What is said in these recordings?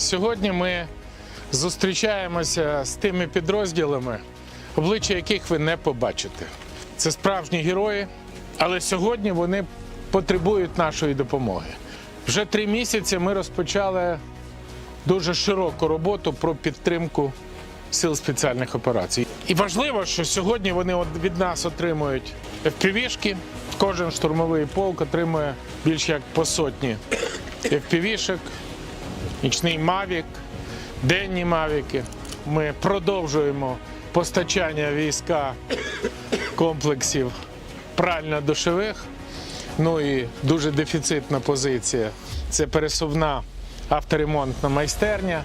Сьогодні ми зустрічаємося з тими підрозділами, обличчя яких ви не побачите. Це справжні герої, але сьогодні вони потребують нашої допомоги. Вже три місяці ми розпочали дуже широку роботу про підтримку сил спеціальних операцій. І важливо, що сьогодні вони від нас отримують FPV-шки. Кожен штурмовий полк отримує більш як по сотні FPV-шок, нічний Мавік, денні Мавіки. Ми продовжуємо постачання війська комплексів прально душевих. Ну і дуже дефіцитна позиція це пересувна авторемонтна майстерня.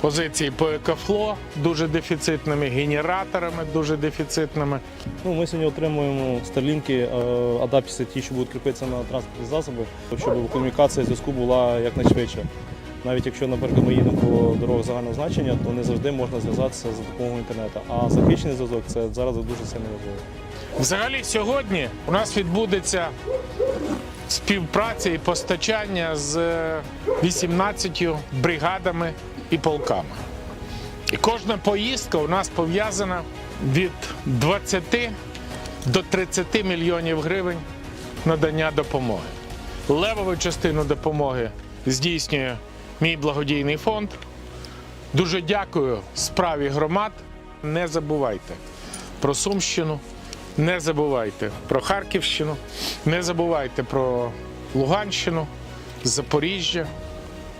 Позиції по екофло дуже дефіцитними, генераторами дуже дефіцитними. Ну, ми сьогодні отримуємо старлінки адаптерси, ті, що будуть кріпитися на транспортні засоби, щоб комунікація зв'язку була якнайшвидше. Навіть якщо, наприклад, ми їдемо по дорогах загального значення, то не завжди можна зв'язатися за допомогою інтернету. А захищений зв'язок це зараз дуже сильно важливо. Взагалі сьогодні у нас відбудеться співпраця і постачання з 18 бригадами і полками. І кожна поїздка у нас пов'язана від 20 до 30 мільйонів гривень надання допомоги. Левову частину допомоги здійснює мій благодійний фонд. Дуже дякую справі громад. Не забувайте про Сумщину, не забувайте про Харківщину, не забувайте про Луганщину, Запоріжжя,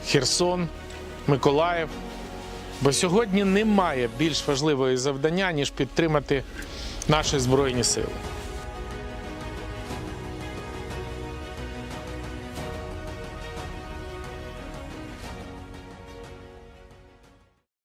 Херсон, Миколаїв. Бо сьогодні немає більш важливої завдання, ніж підтримати наші Збройні Сили.